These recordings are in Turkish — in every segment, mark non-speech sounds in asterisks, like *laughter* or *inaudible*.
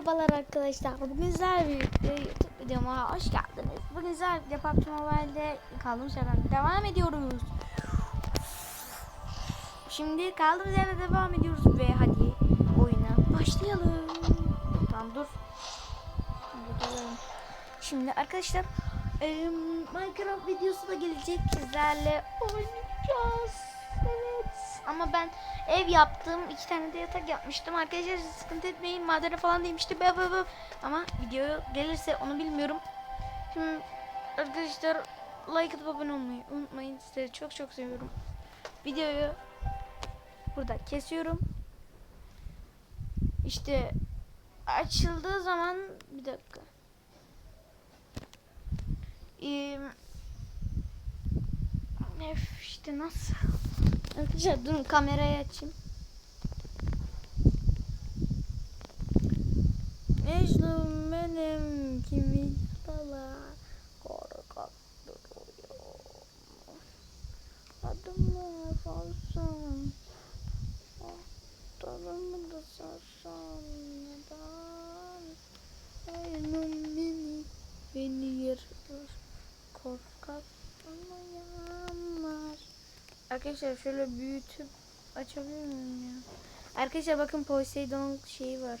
Merhabalar arkadaşlar. Bugün sizlerle birlikte YouTube videoma hoş geldiniz. Bugün sizlerle birlikte PUBG Mobile'de kaldığımız yerden devam ediyoruz. Şimdi kaldığımız yerde devam ediyoruz ve hadi oyuna başlayalım. Tamam dur. Şimdi, arkadaşlar Minecraft videosu da gelecek. Sizlerle oynayacağız. Ama ben ev yaptım. iki tane de yatak yapmıştım. Arkadaşlar sıkıntı etmeyin. Madene falan demişti. Be, be. Ama video gelirse onu bilmiyorum. Şimdi arkadaşlar like atıp abone olmayı unutmayın. Sizleri çok çok seviyorum. Videoyu burada kesiyorum. İşte açıldığı zaman bir dakika. Ee, işte nasıl? Arkadaşlar durun kamerayı açayım. Mecnun benim kimi dala korkak duruyor. Adımı falsam Dalımı da sarsam neden Mecnun beni beni yırtır korkak yanmaz Arkadaşlar şöyle büyütüp açabilir miyim ya? Arkadaşlar bakın Poseidon şeyi var.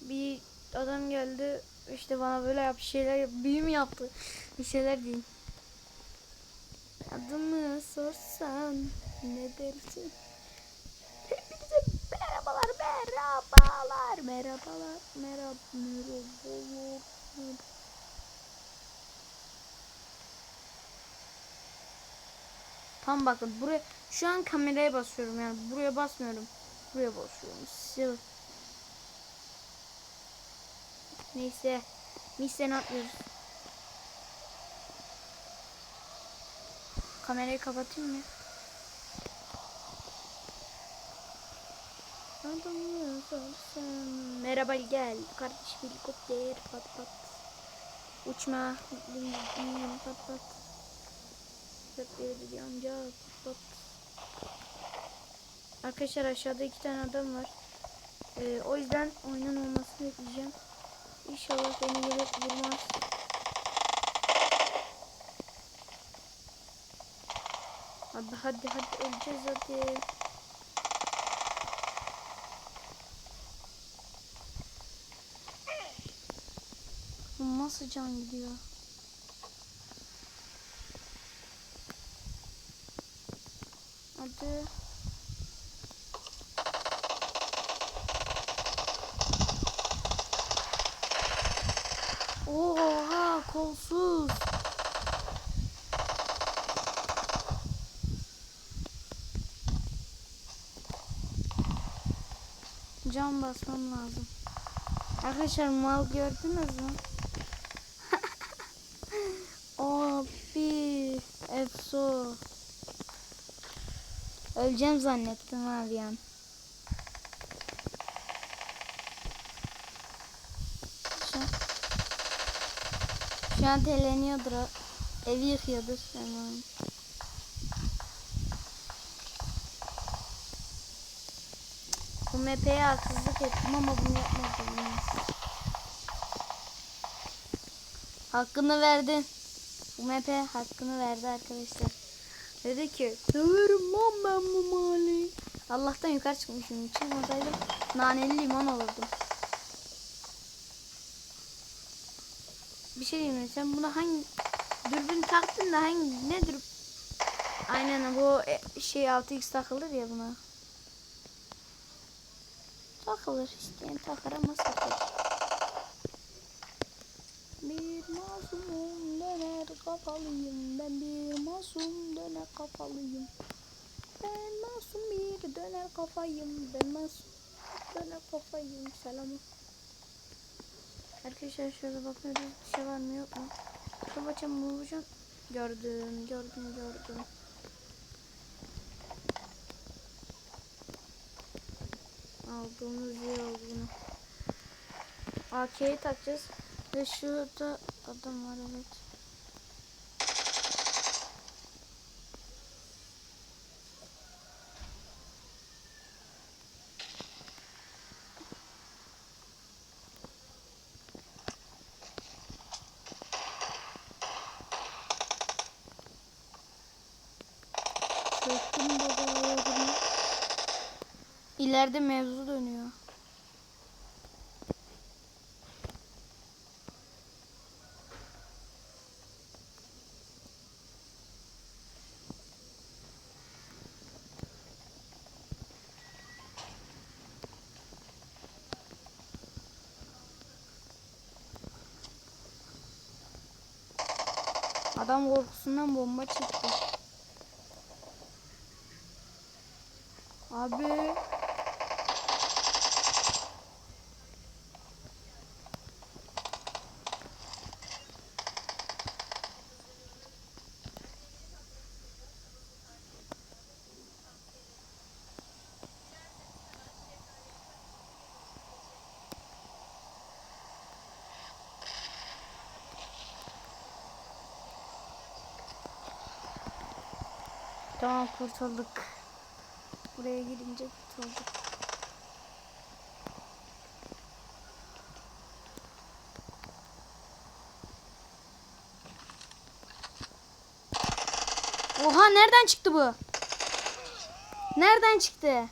Bir adam geldi işte bana böyle yap şeyler yap, büyüm yaptı. Bir şeyler diyeyim. Adımı sorsan ne dersin? Hepinize merhabalar, merhabalar, merhabalar, merhaba, merhabalar. Tam bakın buraya şu an kameraya basıyorum yani buraya basmıyorum. Buraya basıyorum. Sil. Neyse. Misten atlıyoruz. Kamerayı kapatayım mı? Merhaba gel. Kardeş helikopter pat pat. Uçma. Pat pat. Hep bir yanca pat. Arkadaşlar aşağıda iki tane adam var. Ee, o yüzden oyunun olmasını bekleyeceğim. İnşallah beni gelip vurmaz. Hadi hadi hadi öleceğiz hadi. Nasıl can gidiyor? Hadi. Oha kolsuz. Cam basmam lazım. Arkadaşlar mal gördünüz mü? *laughs* Abi Efso. Öleceğim zannettim abi an. Şu şu an teleniyordur. Evi yıkıyordur. Tamam. Bu MP'ye haksızlık ettim ama bunu yapmadım. Hakkını verdin. Bu MP hakkını verdi arkadaşlar. Dedi ki severim lan ben bu mahalleyi. Allah'tan yukarı çıkmışım. Çıkmasaydım naneli limon olurdum. Bir şey diyeyim? Sen buna hangi dürbün taktın da hangi ne dürbün? Aynen bu e, şey 6x takılır ya buna. Takılır isteyen takar ama satır. Bir masumum döner kafalıyım ben bir masum döner kafalıyım. Ben masum bir döner kafayım ben masum döner kafayım selam. Arkadaşlar şöyle bakıyoruz bir şey var mı yok mu? Babacım babacım gördüm gördüm gördüm. İyi oldu bunu. AK'yi takacağız. Ve şurada adam var evet. İleride mevzu dönüyor. Adam korkusundan bomba çekti. Abi. Tamam kurtulduk. Buraya girince kurtulduk. Oha nereden çıktı bu? Nereden çıktı?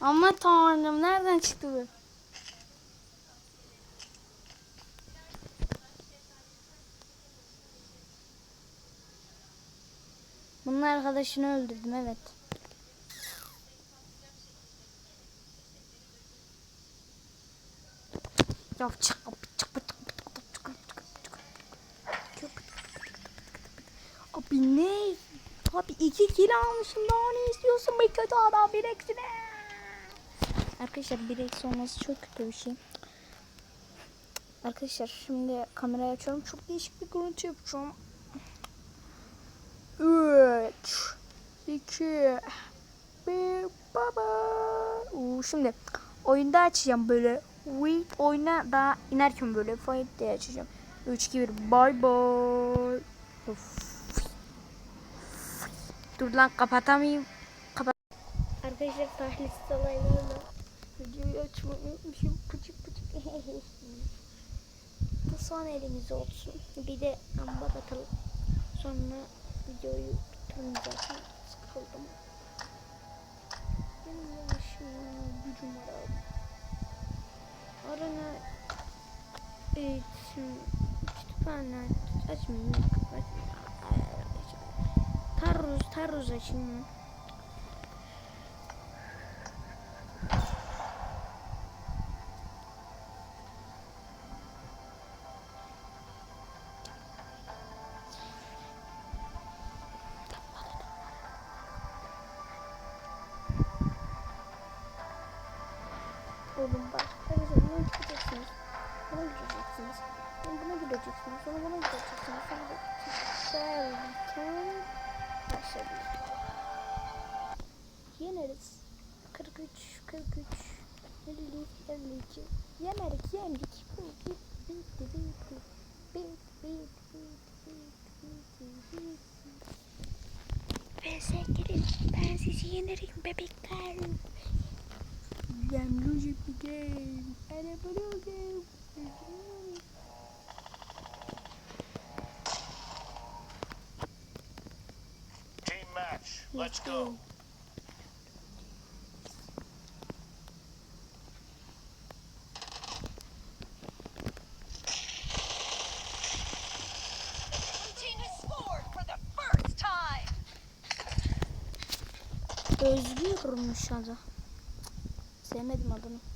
Ama tanrım nereden çıktı bu? Arkadaşını öldürdüm evet. Ya çık çık Abi ne? Abi iki kilo almışım daha ne istiyorsun be kötü adam bir eksine. Arkadaşlar bir eksi olması çok kötü bir şey. Arkadaşlar şimdi kamerayı açıyorum. Çok değişik bir görüntü yapacağım. 3 2 1 baba. Oo, şimdi oyunda açacağım böyle. Wait oyuna daha inerken böyle fight diye açacağım. 3 2 1 bye bye. Of. Dur lan kapatamayayım. Kapat. Arkadaşlar tahlilsiz olaylarla videoyu açmayı unutmuşum. Pıçık pıçık. *laughs* Bu son elimiz olsun. Bir de amba batalım. Sonra videoyu bitirin zaten sıkıldım. Benim yaşım gücüm var abi. Arana eğitim kütüphane açmayayım. Tarruz, tarruz açayım. Oğlum bak. Arkadaşlar buna gideceksiniz. Buna gideceksiniz. Sonra buna gideceksiniz. Sonra buna gideceksiniz. Sonra da derken başladık. Yeneriz. 43, 43, 50, 52. Yemerik, yendik. Bitti, bitti, bitti. Bit, bit, bit, bit, bit, bit. Ben sevgilim, ben sizi yenerim bebekler. because I'm the game. And I'm the game. Team match. Let's, Let's go. go. Özgür Sevmedim adını.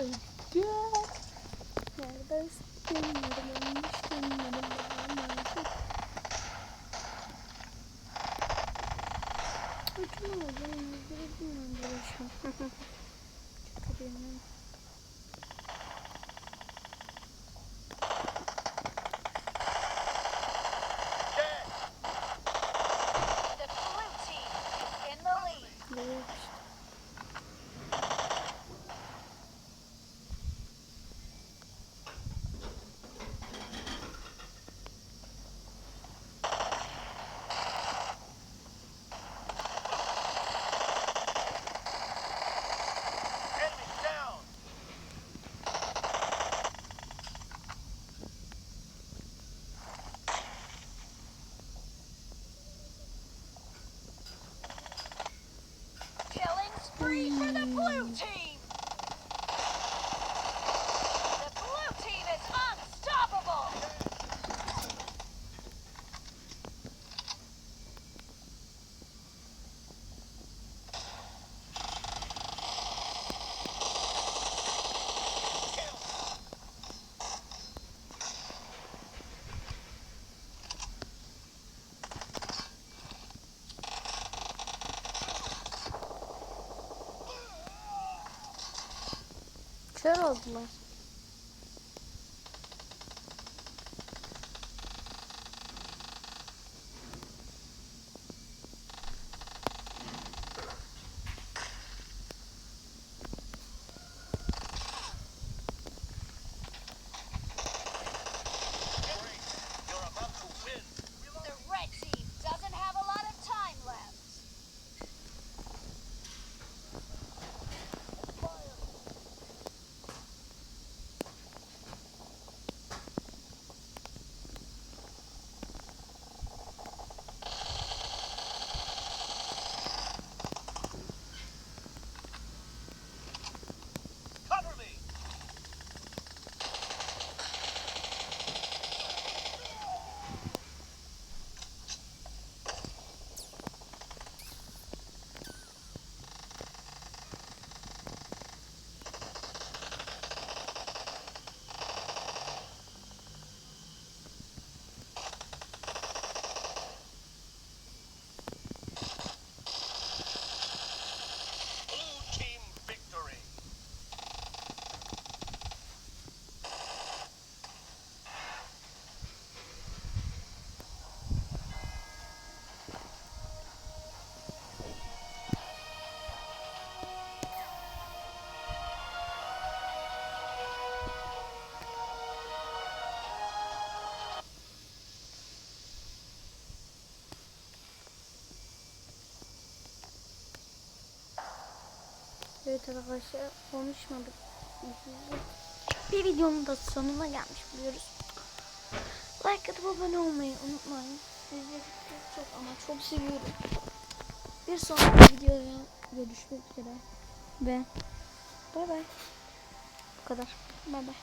Öldü. Neredesin? Neredesin? Neredesin? Ucum oldu. Bilmiyorum böyle şu an. Çok bilmiyorum. Dead. The Spree for the blue team. Kör oldular. Evet arkadaşlar konuşmadık. Bir videonun da sonuna gelmiş buluyoruz. Like atıp abone olmayı unutmayın. Sizi çok ama çok seviyorum. Bir sonraki videoda görüşmek üzere. Ve bay bay. Bu kadar. Bay bay.